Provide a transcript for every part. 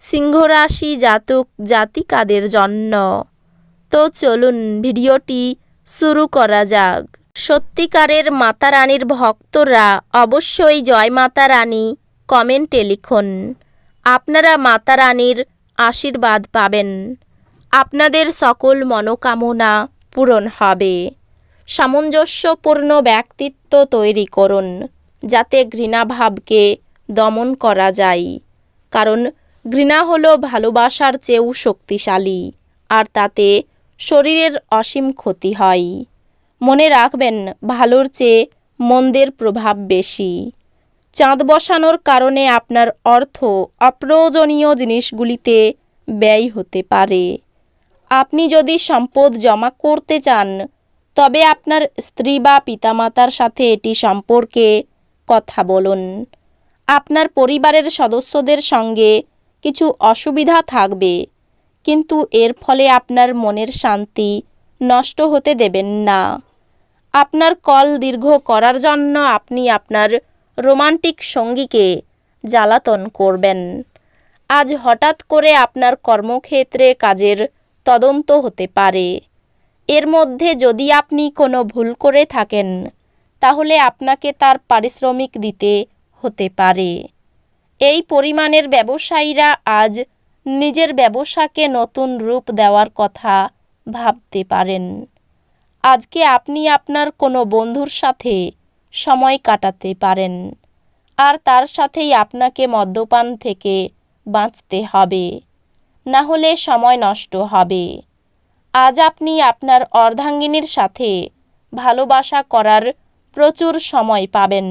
সিংহরাশি জাতক জাতিকাদের জন্য। তো চলুন ভিডিওটি শুরু করা যাক। সত্যিকারের মাতা রানীর ভক্তরা অবশ্যই জয় মাতা রানী কমেন্টে লিখুন। আপনারা মাতা রানীর আশীর্বাদ পাবেন। আপনাদের সকল মনোকামনা পূরণ হবে। সামঞ্জস্যপূর্ণ ব্যক্তিত্ব তৈরি করুন, যাতে ঘৃণাভাবকে দমন করা যায়। কারণ ঘৃণা হলো ভালোবাসার চেয়েও শক্তিশালী, আর তাতে শরীরের অসীম ক্ষতি হয়। মনে রাখবেন, ভালোর চেয়ে মন্দের প্রভাব বেশি। চাঁদ বসানোর কারণে আপনার অর্থ অপ্রয়োজনীয় জিনিসগুলিতে ব্যয় হতে পারে। আপনি যদি সম্পদ জমা করতে চান, তবে আপনার স্ত্রী বা পিতামাতার সাথে এটি সম্পর্কে কথা বলুন। আপনার পরিবারের সদস্যদের সঙ্গে কিছু অসুবিধা থাকবে। কিন্তু এর ফলে আপনার মনের শান্তি নষ্ট হতে দেবেন না। আপনার কল দীর্ঘ করার জন্য আপনি আপনার রোমান্টিক সঙ্গীকে জ্বালাতন করবেন। আজ হঠাৎ করে আপনার কর্মক্ষেত্রে কাজের তদন্ত হতে পারে। এর মধ্যে যদি আপনি কোনো ভুল করে থাকেন, তাহলে আপনাকে তার পারিশ্রমিক দিতে হতে পারে। এই পরিমাণের ব্যবসায়ীরা আজ নিজের ব্যবসাকে নতুন রূপ দেওয়ার কথা ভাবতে পারেন। আজকে আপনি আপনার কোনো বন্ধুর সাথে সময় কাটাতে পারেন, আর তার সাথেই আপনাকে মদ্যপান থেকে বাঁচতে হবে, না হলে সময় নষ্ট হবে। আজ আপনি আপনার অর্ধাঙ্গিনীর সাথে ভালোবাসা করার প্রচুর সময় পাবেন।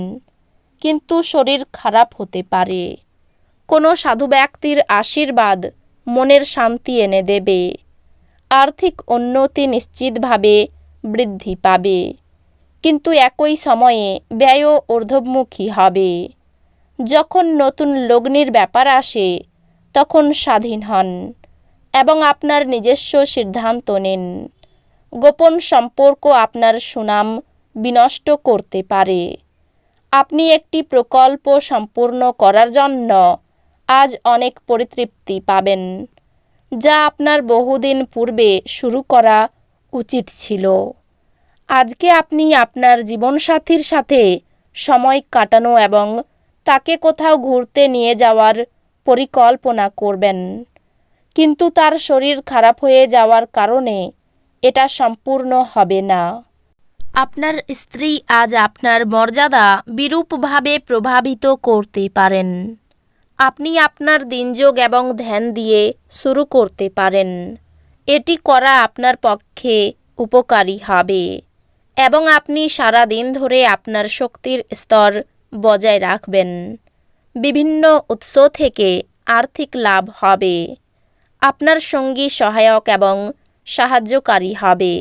কিন্তু শরীর খারাপ হতে পারে। কোনো সাধু ব্যক্তির আশীর্বাদ মনের শান্তি এনে দেবে। আর্থিক উন্নতি নিশ্চিতভাবে বৃদ্ধি পাবে। কিন্তু একই সময়ে ব্যয়ও ঊর্ধ্বমুখী হবে। যখন নতুন লগ্নির ব্যাপার আসে, তখন স্বাধীন হন এবং আপনার নিজস্ব সিদ্ধান্ত নেন। গোপন সম্পর্ক আপনার সুনাম বিনষ্ট করতে পারে। আপনি একটি প্রকল্প সম্পূর্ণ করার জন্য আজ অনেক পরিতৃপ্তি পাবেন, যা আপনার বহুদিন পূর্বে শুরু করা উচিত ছিল। আজকে আপনি আপনার জীবনসাথীর সাথে সময় কাটানো এবং তাকে কোথাও ঘুরতে নিয়ে যাওয়ার পরিকল্পনা করবেন। কিন্তু তার শরীর খারাপ হয়ে যাওয়ার কারণে এটা সম্পূর্ণ হবে না। আপনার স্ত্রী আজ আপনার মর্যাদা বিরূপভাবে প্রভাবিত করতে পারেন। আপনি আপনার দিনযোগ এবং ধ্যান দিয়ে শুরু করতে পারেন। এটি করা আপনার পক্ষে উপকারী হবে এবং আপনি সারা দিন ধরে আপনার শক্তির স্তর বজায় রাখবেন। বিভিন্ন উৎস থেকে আর্থিক লাভ হবে। আপনার সঙ্গী সহায়ক এবং সাহায্যকারী হবে।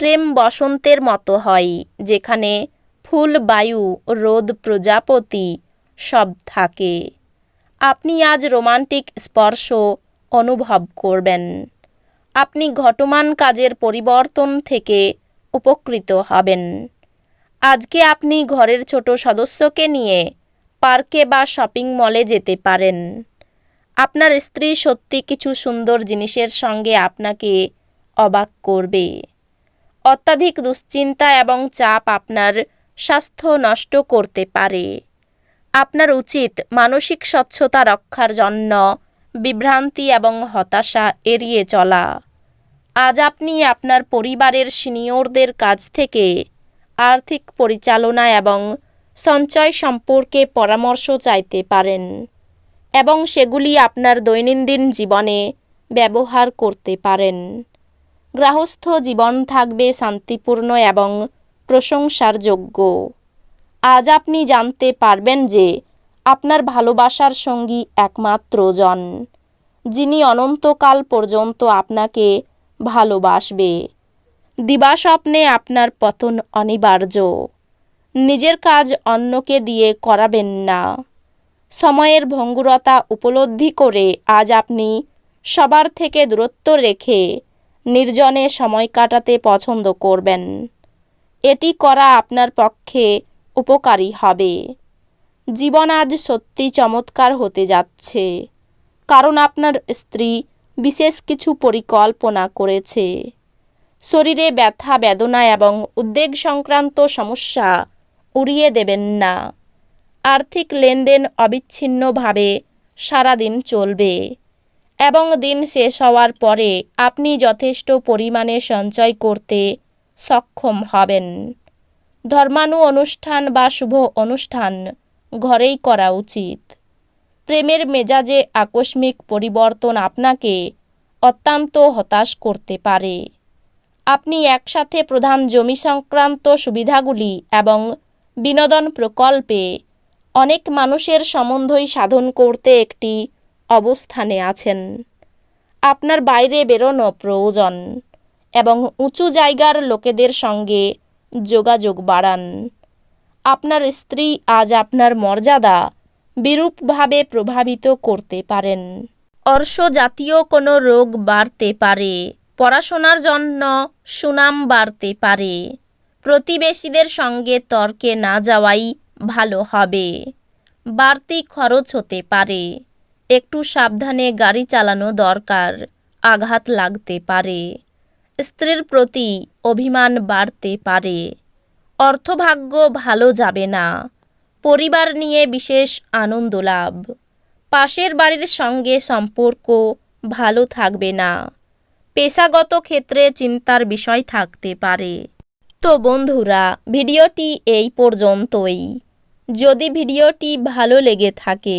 প্রেম বসন্তের মতো হয়, যেখানে ফুল, বায়ু, রোদ, প্রজাপতি সব থাকে। আপনি আজ রোমান্টিক স্পর্শ অনুভব করবেন। আপনি ঘটমান কাজের পরিবর্তন থেকে উপকৃত হবেন। আজকে আপনি ঘরের ছোট সদস্যকে নিয়ে পার্কে বা শপিং মলে যেতে পারেন। আপনার স্ত্রী সত্যি কিছু সুন্দর জিনিসের সঙ্গে আপনাকে অবাক করবে। অত্যাধিক দুশ্চিন্তা এবং চাপ আপনার স্বাস্থ্য নষ্ট করতে পারে। আপনার উচিত মানসিক স্বচ্ছতা রক্ষার জন্য বিভ্রান্তি এবং হতাশা এড়িয়ে চলা। আজ আপনি আপনার পরিবারের সিনিয়রদের কাছ থেকে আর্থিক পরিচালনা এবং সঞ্চয় সম্পর্কে পরামর্শ চাইতে পারেন এবং সেগুলি আপনার দৈনন্দিন জীবনে ব্যবহার করতে পারেন। গৃহস্থ জীবন থাকবে শান্তিপূর্ণ এবং প্রশংসার যোগ্য। আজ আপনি জানতে পারবেন যে আপনার ভালোবাসার সঙ্গী একমাত্র জন, যিনি অনন্তকাল পর্যন্ত আপনাকে ভালোবাসবে। দিবাস্বপ্নে আপনার পতন অনিবার্য। নিজের কাজ অন্যকে দিয়ে করাবেন না। সময়ের ভঙ্গুরতা উপলব্ধি করে আজ আপনি সবার থেকে দূরত্ব রেখে নির্জনে সময় কাটাতে পছন্দ করবেন। এটি করা আপনার পক্ষে উপকারী হবে। জীবন আজ সত্যি চমৎকার হতে যাচ্ছে। কারণ আপনার স্ত্রী বিশেষ কিছু পরিকল্পনা করেছে। শরীরে ব্যথা, বেদনা এবং উদ্বেগ সংক্রান্ত সমস্যা উড়িয়ে দেবেন না। আর্থিক লেনদেন অবিচ্ছিন্নভাবে সারাদিন চলবে। এবং দিন শেষ হওয়ার পরে আপনি যথেষ্ট পরিমাণে সঞ্চয় করতে সক্ষম হবেন। ধর্মানু অনুষ্ঠান বা শুভ অনুষ্ঠান ঘরেই করা উচিত। প্রেমের মেজাজে আকস্মিক পরিবর্তন আপনাকে অত্যন্ত হতাশ করতে পারে। আপনি একসাথে প্রধান জমি সংক্রান্ত সুবিধাগুলি এবং বিনোদন প্রকল্পে অনেক মানুষের সম্বন্ধই সাধন করতে একটি অবস্থানে আছেন। আপনার বাইরে বেরোনো প্রয়োজন এবং উঁচু জায়গার লোকেদের সঙ্গে যোগাযোগ বাড়ান। আপনার স্ত্রী আজ আপনার মর্যাদা বিরূপভাবে প্রভাবিত করতে পারেন। অর্শ জাতীয় কোনো রোগ বাড়তে পারে, পড়াশোনার জন্য সুনাম বাড়তে পারে, প্রতিবেশীদের সঙ্গে তর্কে না যাওয়াই ভালো হবে, বাড়তি খরচ হতে পারে। একটু সাবধানে গাড়ি চালানো দরকার, আঘাত লাগতে পারে। স্ত্রীর প্রতি অভিমান বাড়তে পারে। অর্থভাগ্য ভালো যাবে না। পরিবার নিয়ে বিশেষ আনন্দ লাভ। পাশের বাড়ির সঙ্গে সম্পর্ক ভালো থাকবে না। পেশাগত ক্ষেত্রে চিন্তার বিষয় থাকতে পারে। তো বন্ধুরা, ভিডিওটি এই পর্যন্তই। যদি ভিডিওটি ভালো লেগে থাকে